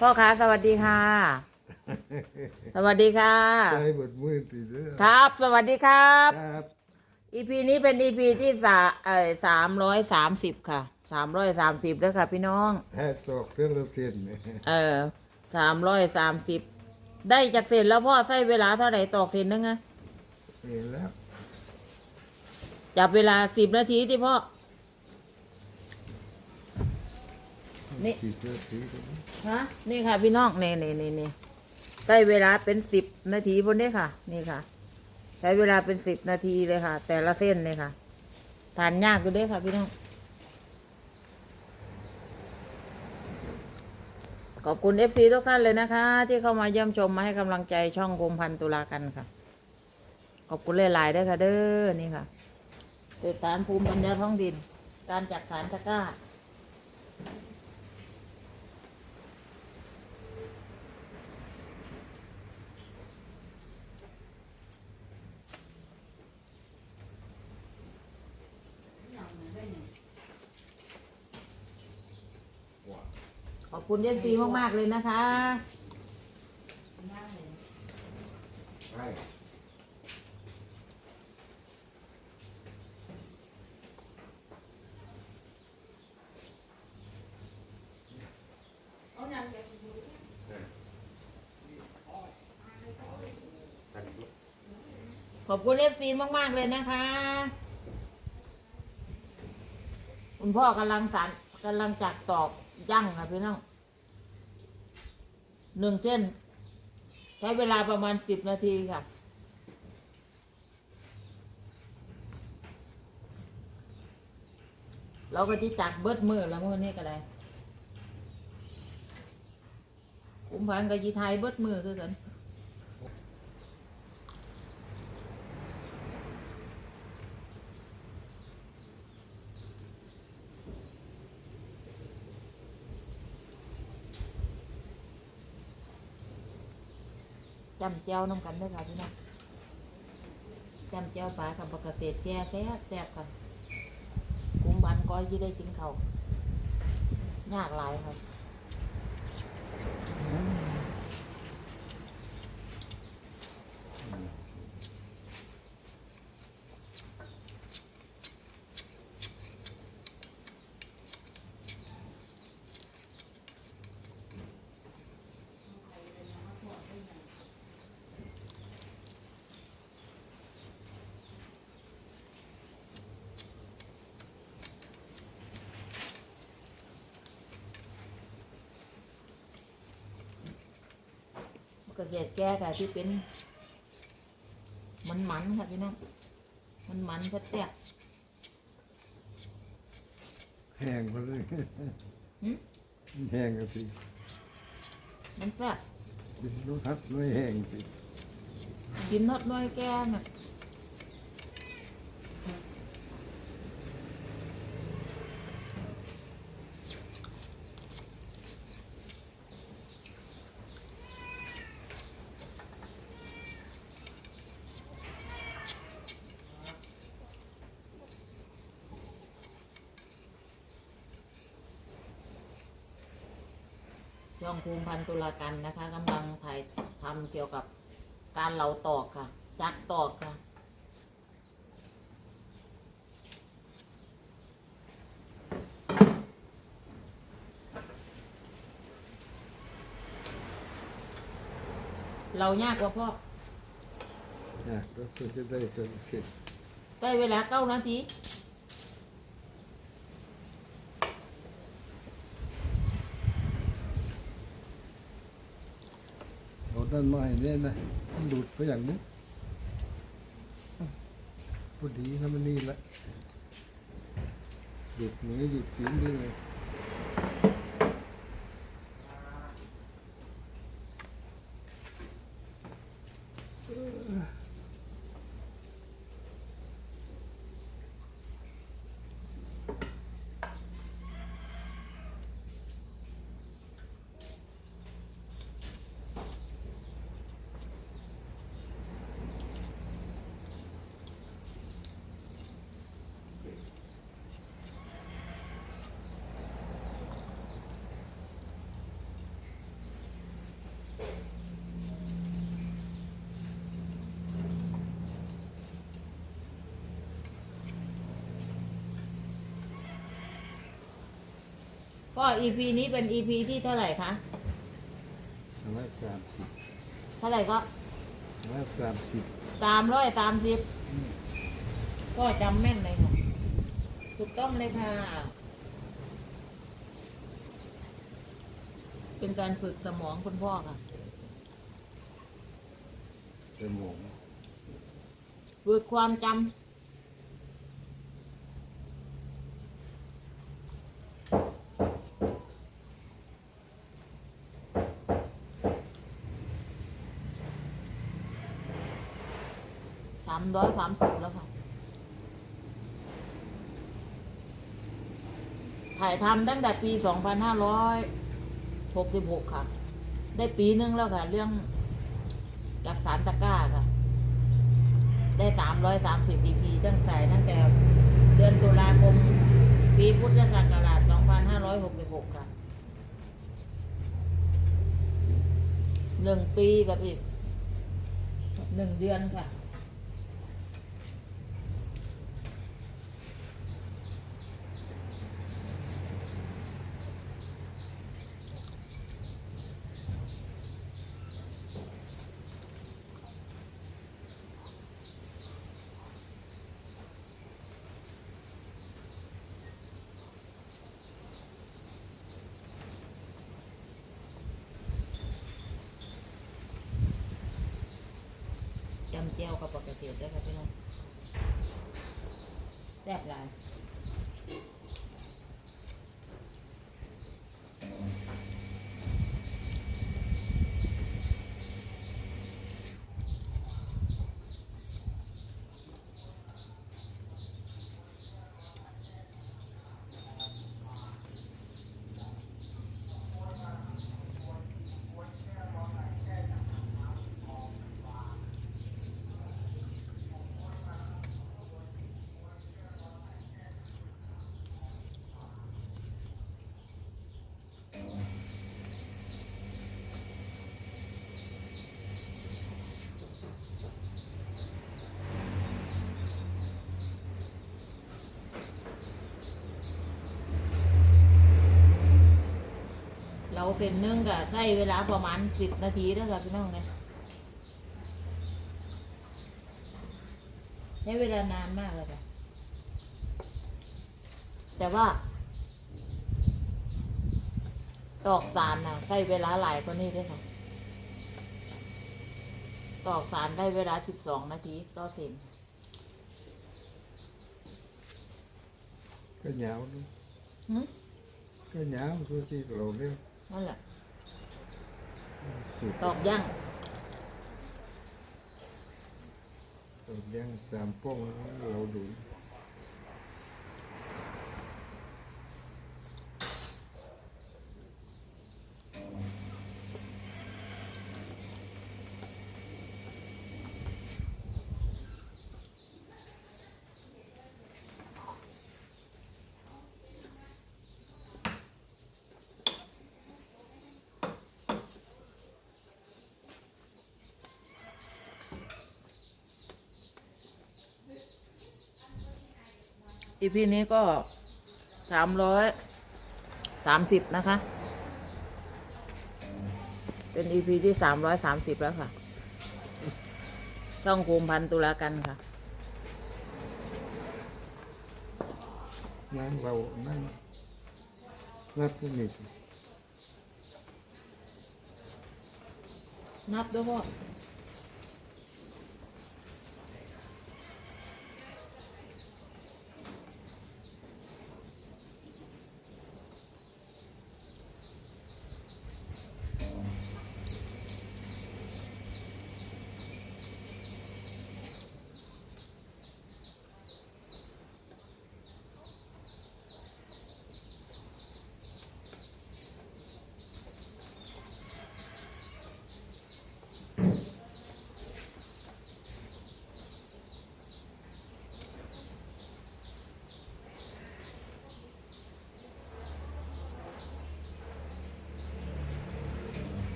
พ่อค้าสวัสดีค่ะ สวัสดีค่ะใจหมดมือตีเด้อครับ สวัสดีครับ ครับ EP นี้เป็น EP ที่สาเอ่อสามร้อยสามสิบค่ะสามร้อยสามสิบแล้วค่ะ พี่น้องแห่ตอกเท่าละเส้นเนี่ยเออสามร้อยสามสิบได้จากเสร็จแล้วพ่อใช้เวลาเท่าไหร่ตอกเสร็จนึงอะเห็นแล้วจับเวลาสิบนาทีที่พ่อ นี่ สีเสื้อสีกันฮะนี่ค่ะพี่น้องนี่นี่นี่นี่ใช้เวลาเป็นสิบนาทีบนนี้ค่ะ นี่ค่ะ ใช้เวลาเป็นสิบนาทีเลยค่ะ แต่ละเส้นเลยค่ะทานยากอยู่เด้วยค่ะ พี่น้อง ขอบคุณเอฟซีทุกท่านเลยนะคะ ที่เข้ามาเยี่ยมชมมาให้กำลังใจช่องกรมพันธุ์ตุลากันค่ะ ขอบคุณหลายๆด้วยค่ะ เด้อนี่ค่ะสืบสารภูมิปัญญาท้องดิน การจักสารตะกร้า คุณเอฟซีมาก ๆ เลยนะคะ ขอบคุณเอฟซีมาก ๆ เลยนะคะ คุณพ่อกำลังสารกำลังจักตอกยั่งค่ะพี่น้อง หนึ่งเส้น ใช้เวลาประมาณสิบนาทีค่ะ เราก็จะจักเบิดมือละมือนี่ก็ได้ คุ้มพันกับยีไทยเบิดมือคือกันำเจ้าน้ำกันด้วยค่ะพี่น้องจำเจ้าปลากับบักเกษตรแจ่แซ่แซ่บค่ะกุ้งบันก้อยยี่ได้กินเขายากหลายค่ะ บักเกษตรแก้ค่ะที่เป็น มันมันค่ะพี่น้องมันมันๆแตกแห้งไปเลยแห้งก็สิมันแซ่บกินรสทัดไม่แห้งสิกินนดน้อยแก้เนี่ย ช่องภูมิพันธุ์ตุลากันนะคะกำลังถ่ายทำเกี่ยวกับการเหลาตอกค่ะ จักตอกค่ะ เรายากกว่าพ่ออยากก็สุดจะได้เป็นเสร็จใกล้เวลาเก้านาที นั่นมาให้เนี่ยนะมันหลุดไปอย่างนี้พอดีนะมันนี่แหละหยุดมือหยุดตีนด้วย ก็ EP นี้เป็น EP ที่เท่าไหร่คะสองร้อยสามสิบเท่าไหร่ก็สองร้อยสามสิบสามร้อยสามสิบก็จำแม่นเลยค่ะถูกต้องเลยค่ะ เป็นการฝึกสมองคุณพ่อค่ะ สมอง ฝึกความจำามร้อยสามสิบแล้วค่ะ ถ่ายทำตั้งแต่ปีสองพันห้าร้อยหกสิบหกค่ะ ได้ปีนึงแล้วค่ะ เรื่องจากสารตะกร้าค่ะ ได้สามร้อยสามสิบ EP ตั้งแต่ตั้งแต่เดือนตุลาคมปีพุทธศักราชสองพันห้าร้อยหกสิบหกค่ะหนึ่งปีกับอีกหนึ่งเดือนค่ะำเจียวกับปกเกษตรได้ค่ะพี่น้องแซ่บหลาย เราเส้นหนึ่งก็ใช้เวลาประมาณสิบนาทีแล้วค่ะพี่น้องเนี่ยใช้เวลานานมากเลยค่ะแต่ว่าตอกสารน่ะใช้เวลาหลายกว่านี้ด้วยค่ะ ตอกสารได้เวลาสิบสองนาทีต่อเส้นก็ยาวนะหึก็ยาวคือที่เราเรียก นั่นแหละสุดตอกย่างตอกย่างสามป้องเราดู อีพีนี้ก็สามร้อยสามสิบนะคะ เป็นอีพีที่สามร้อยสามสิบแล้วค่ะ ช่องภูมิพันธ์ตุลากันค่ะนั่งเรานั่งนับกันอีกนับด้วยพ่อ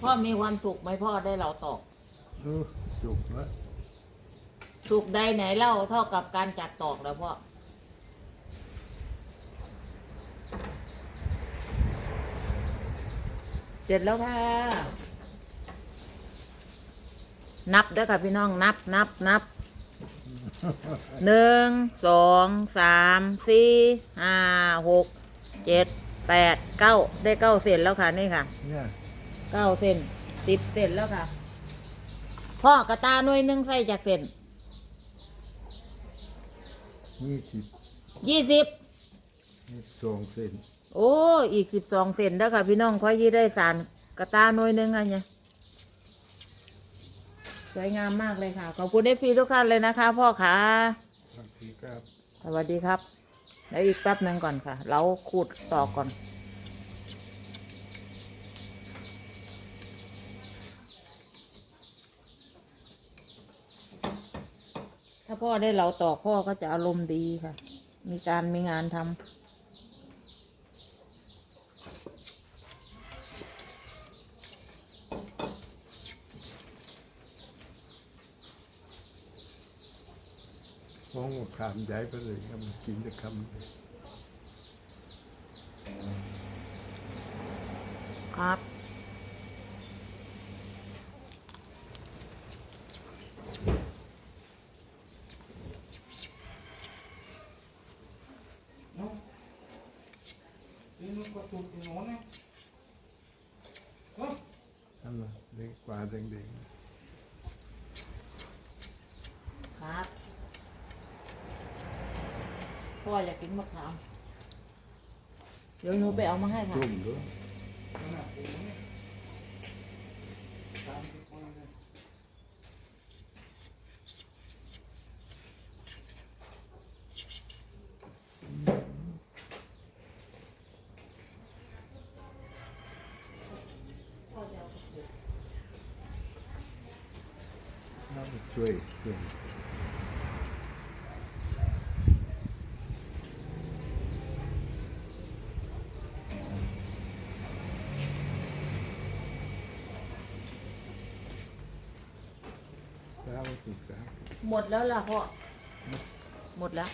พ่อมีความสุขไหมพ่อได้เราตอกสุขแล้วสุขใดไหนเล่าเท่ากับการจัดตอกแล้วพ่อเสร็จแล้วค่ะ นับเด้อค่ะพี่น้องนับนับนับ หนึ่ง สอง สาม สี่ ห้า หก เจ็ด แปด เก้า ได้เก้าเสร็จแล้วค่ะ นี่ค่ะ เนี่ เก้าเซนสิบเซนแล้วค่ะ พ่อกระตาหน่วยหนึ่งใส่จากเซนยี่สิบยี่สิบยี่สิบสองเซนโอ้ อีกสิบสองเซนแล้วค่ะ พี่น้องค่อยยี่ได้สารกระตาหน่วยหนึ่งอันเนี่ยสวยงามมากเลยค่ะ ขอบคุณเอฟซีทุกท่านเลยนะคะ พ่อขาสวัสดีครับ สวัสดีครับ แล้วอีกแป๊บหนึ่งก่อนค่ะ เราขูดต่อก่อน ถ้าพ่อได้เราต่อพ่อก็จะอารมณ์ดีค่ะ มีการมีงานทำฟ้องว่าขามย้ายไปเลยครับมันกินจะคำเลย ครับ นั่นแหละเด็กกว่าเด็กครับพ่ออยากกินมะขาม เดี๋ยวหนูไปเอามาให้ๆค่ะส้มด้วย น้ำ ช่วยช่วยแล้วสุดครับหมดแล้วล่ะพ่อหมดแล้ว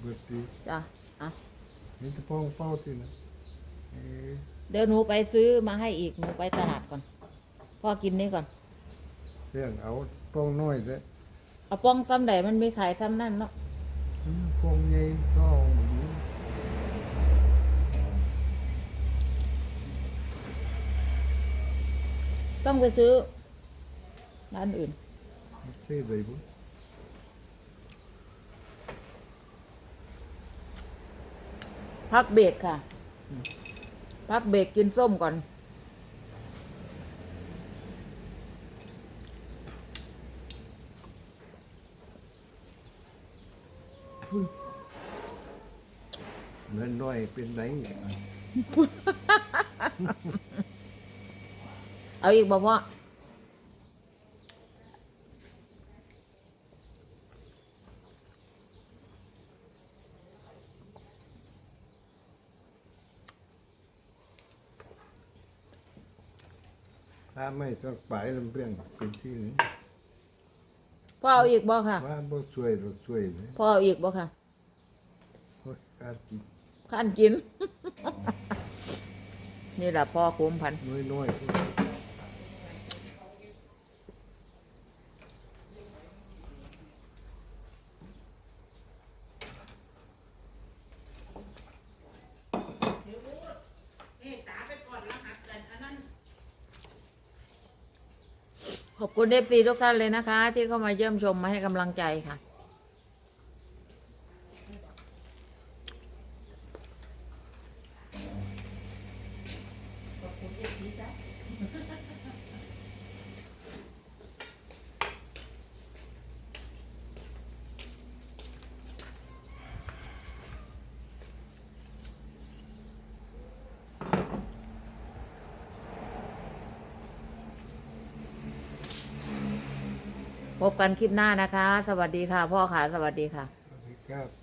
เบิดดีจ้ะอะนี่จะป้องเป้าที่นะเอ๊ะเดี๋ยวหนูไปซื้อมาให้อีกหนูไปตลาดก่อน พ่อกินนี่ก่อน เรื่องเอาป้องน้อยเด้เอาป้องซ้ำใดมันมีขายซ้ำนั่นเนาะป้องใหญ่ก็เอาหมดนี้ต้องไปซื้อร้านอื่นซื้อเลยบุพักเบรกค่ะ พักเบรกกินส้มก่อน เงินน้อยเป็นไหนเอาอีกบอกว่าถ้าไม่ต้องไปลำเรื่องเป็นที่นี้ พ่อเอาอีกบอกค่ะ ว่าบ่สวยเราสวยเลยพ่อเอาอีกบอกค่ะโอ้ยการกินขั้นกิน นี่แหละพ่อคุ้มพันธุ์น้อยน้อยๆ เอฟซีทุกท่านเลยนะคะ ที่เข้ามาเยี่ยมชมมาให้กำลังใจค่ะ พบกันคลิปหน้านะคะ สวัสดีค่ะ พ่อค่ะ สวัสดีค่ะ สวัสดีครับ